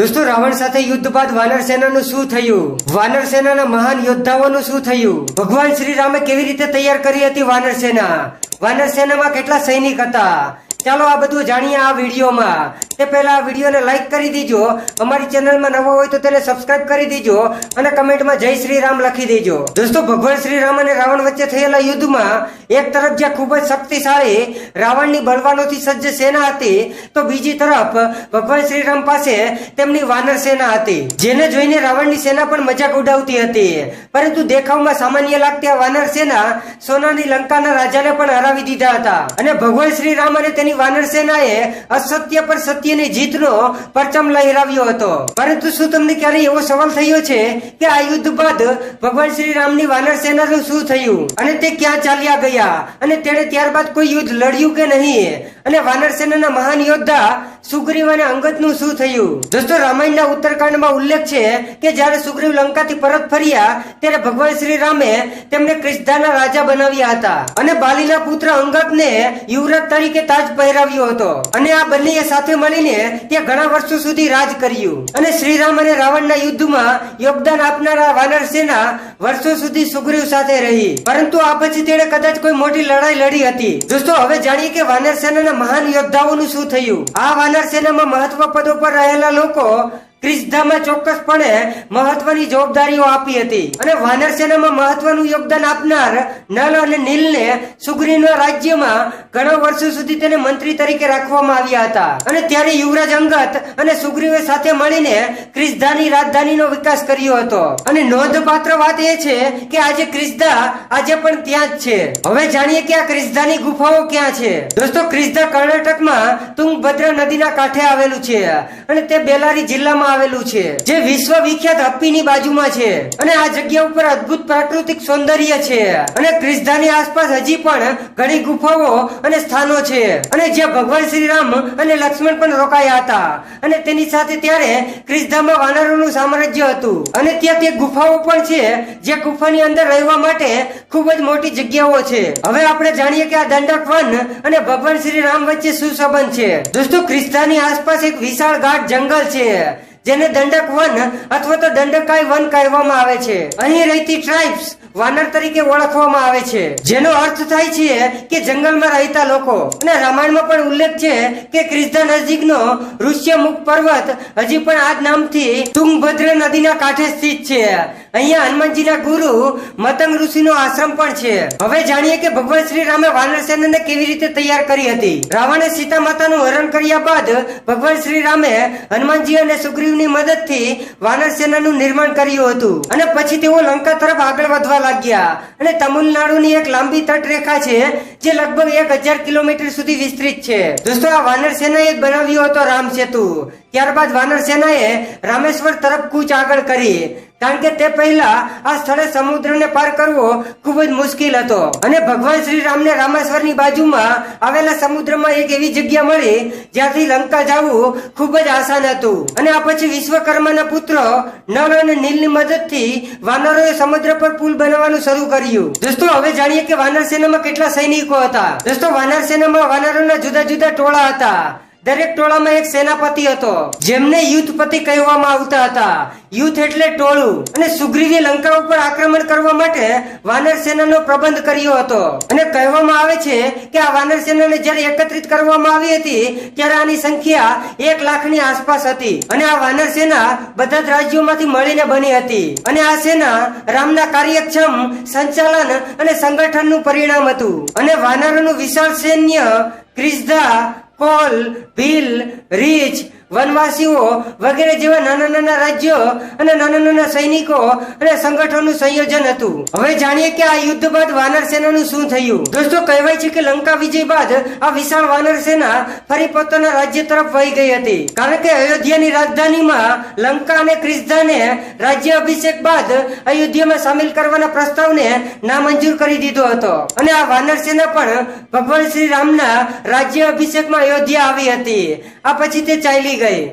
દોસ્તો, રાવણ સાથે યુદ્ધ બાદ વાનર સેનાનું શું થયું? વાનર સેનાના મહાન યોદ્ધાઓનું શું થયું? ભગવાન શ્રી રામે કેવી રીતે તૈયાર કરી હતી વાનર સેના? વાનર સેનામાં કેટલા સૈનિક હતા? ચાલો આ બધું જાણીએ આ વિડીયોમાં. તે પહેલા આ વિડીયોને લાઇક કરી દીજો. અમારી ચેનલમાં નવા હોય તો તેને સબસ્ક્રાઇબ કરી દીજો અને કમેન્ટમાં જય શ્રી રામ લખી દેજો. દોસ્તો, ભગવાન શ્રી રામ અને રાવણ વચ્ચે થયેલા યુદ્ધમાં એક તરફ જ્યાં ખૂબ જ શક્તિશાળી રાવણની બળવાનોથી સજ્જ સેના હતી, તો બીજી તરફ ભગવાન શ્રીરામ પાસે તેમની વાનર સેના હતી, જેને જોઈને રાવણની સેના પણ મજાક ઉડાવતી હતી. પરંતુ દેખાવમાં સામાન્ય લાગતી આ વાનર સેના સોનાની લંકાના રાજાને પણ હરાવી દીધા હતા. અને ભગવાન શ્રી રામ અને તેની વાનર સેનાએ અસત્ય પર સત્યની જીતનો પરચમ લહેરાવ્યો હતો. પરંતુ શું તમને ક્યારેય એવો સવાલ થયો છે કે આ યુદ્ધ બાદ ભગવાન શ્રી રામની વાનર સેનાનું શું થયું? અને તે ક્યાં ચાલ્યા ગયા? અને તેણે ત્યારબાદ કોઈ યુદ્ધ લડ્યું કે નહીં? અને વાનર સેનાના મહાન યોદ્ધા સુગ્રીવ અને અંગદનું શું થયું? દોસ્તો, રામાયણના ઉત્તરકાંડમાં ઉલ્લેખ છે કે જ્યારે સુગ્રીવ લંકાથી પરત ફર્યા, ત્યારે ભગવાન શ્રી રામે તેમને ક્રિષ્ધાના રાજા બનાવ્યા હતા. અને બાલીના પુત્ર અંગદને યુવરાજ તરીકે તાજ પહેરાવ્યો હતો. અને આ બંનેએ સાથે મળીને ત્યાં ઘણા વર્ષો સુધી રાજ કર્યું. અને શ્રીરામ અને રાવણના યુદ્ધમાં યોગદાન આપનારા વાનર સેના વર્ષો સુધી સુગ્રીવ સાથે રહી. પરંતુ આ પછી તેણે કદાચ કોઈ મોટી લડાઈ લડી હતી. દોસ્તો, હવે જાણીએ કે વાનર સેનાના મહાન યોદ્ધાઓનું શું થયું? આ વાનર સેનામાં મહત્વ પદો પર રહેલા લોકો ક્રિસ્ધામાં ચોક્કસપણે મહત્વની જવાબદારીઓ આપી હતી. અને વાનર સેનામાં મહત્વનું યોગદાન આપનાર નલ અને નીલને સુગ્રીવના રાજ્યમાં ઘણા વર્ષો સુધી તેને મંત્રી તરીકે રાખવામાં આવ્યા હતા. અને ત્યારે યુવરાજ અંગત અને સુગ્રીવે સાથે મળીને ક્રિસ્ધાની રાજધાનીનો વિકાસ કર્યો હતો. અને નોંધપાત્ર વાત એ છે કે આજે ક્રિસ્ધા આજે પણ ત્યાં જ છે. હવે જાણીએ કે આ ક્રિસ્ધાની ગુફાઓ ક્યાં છે. દોસ્તો, ક્રિસ્ધા કર્ણાટકમાં તુંગભદ્રા નદીના કાંઠે આવેલું છે. અને તે બેલારી જિલ્લામાં આવેલું છે, જે વિશ્વ વિખ્યાત હપ્પીની બાજુમાં છે. અને આ જગ્યા ઉપર અદ્ભુત પ્રાકૃતિક સૌંદર્ય છે. અને ક્રિસ્ધાની આસપાસ હજી પણ ઘણી ગુફાઓ અને સ્થાનો છે. અને જ્યાં ભગવાન શ્રી રામ અને લક્ષ્મણ પણ રોકાયા હતા. અને તેની સાથે ત્યારે ક્રિસ્ધામાં વાનરોનું સામ્રાજ્ય હતું. અને ત્યાં તે ગુફાઓ પણ છે, જે ગુફાની અંદર રહેવા માટે ખૂબ જ મોટી જગ્યાઓ છે. હવે આપણે જાણીએ કે આ દંડક વન અને ભગવાન શ્રી રામ વચ્ચે શું સંબંધ છે? દોસ્તો ક્રિસ્તાની આસપાસ એક વિશાળ ગાઢ જંગલ છે, જેને દંડક વન અથવા તો દંડકાય વન કહેવામાં આવે છે. અહીં રહેતી ટ્રાઇબ્સ વાનર તરીકે ઓળખવામાં આવે છે. જેનો અર્થ થાય છે કે જંગલમાં રહેતા લોકો. અને રામાયણમાં પણ ઉલ્લેખ છે કે ક્રિસ્તા નજીકનો ઋષ્યમુખ પર્વત હજી પણ આ નામથી તુંગભદ્ર નદીના કાંઠે સ્થિત છે. અહીંયા હનુમાનજીના ગુરુ મતંગ ઋષિનો આશ્રમ પણ છે. હવે જાણીએ કે ભગવાન શ્રી રામે વાનર સેનાને કેવી રીતે તૈયાર કરી હતી. રાવણે સીતા માતાનું હરણ કર્યા બાદ ભગવાન શ્રી રામે હનુમાનજી અને સુગ્રીવની મદદથી વાનર સેનાનું નિર્માણ કર્યું હતું. અને પછી તેઓ લંકા તરફ આગળ વધવા લાગ્યા. અને તમિલનાડુની એક લાંબી તટરેખા છે, જે લગભગ એક હજાર કિલોમીટર સુધી વિસ્તૃત છે. દોસ્તો, આ વાનર સેનાએ બનાવ્યો હતો રામ સેતુ. ત્યારબાદ વાનર સેનાએ રામેશ્વર તરફ કૂચ આગળ કરી. કારણ કે તે પહેલા આ સ્થળે સમુદ્રને પાર કરવો ખૂબ જ મુશ્કેલ હતો. અને ભગવાન શ્રી રામને રામેશ્વરની બાજુમાં આવેલા સમુદ્રમાં એક એવી જગ્યા મળી જ્યાંથી લંકા જવું ખૂબ જ આસાન હતું. અને આ પછી વિશ્વકર્માના પુત્ર નળ અને નીલની મદદથી વાનરોએ સમુદ્ર પર પુલ બનાવવાનું શરૂ કર્યું. દોસ્તો, હવે જાણીએ કે વાનર સેનામાં કેટલા સૈનિકો હતા. દોસ્તો, વાનર સેનામાં વાનરોના જુદા જુદા ટોળા હતા. દરેક ટોળામાં એક સેનાપતિ હતો, જેમને યુદ્ધપતિ કહેવામાં આવતા હતા. યુથ એટલે ટોળું. અને સુગ્રીવે લંકા ઉપર આક્રમણ કરવા માટે વાનર સેનાનો પ્રબંધ કર્યો હતો. અને કહેવામાં આવે છે કે આ વાનર સેનાને જ્યારે એકત્રિત કરવામાં આવી હતી, ત્યારે આની સંખ્યા એક લાખની આસપાસ હતી. અને આ વાનર સેના બધા જ રાજ્યોમાંથી મળીને બની હતી. અને આ સેના રામના કાર્યક્ષમ સંચાલન અને સંગઠનનું પરિણામ હતું. અને વાનરોનું વિશાળ સૈન્ય ક્રિસ્ધા કોલ ભીલ રીચ વનવાસીઓ વગેરે જેવા નાના નાના રાજ્યો અને નાના નાના સૈનિકો અને સંગઠનનું સંયોજન હતું. હવે જાણીએ કે આ યુદ્ધ બાદ વાનર સેનાનું શું થયું? દોસ્તો, કહેવાય છે કે લંકા વિજય બાદ આ વિશાળ વાનર સેના ફરી પોતાના રાજ્ય તરફ વહી ગઈ હતી. કારણ કે અયોધ્યાની રાજધાનીમાં લંકા અને ક્રિસ્ધાને રાજ્ય અભિષેક બાદ અયોધ્યામાં સામેલ કરવાના પ્રસ્તાવને નામંજૂર કરી દીધો હતો. અને આ વાનર સેના પણ ભગવાન શ્રી રામના રાજ્ય અભિષેકમાં અયોધ્યા આવી હતી. આ પછી તે ચાલી ગઈ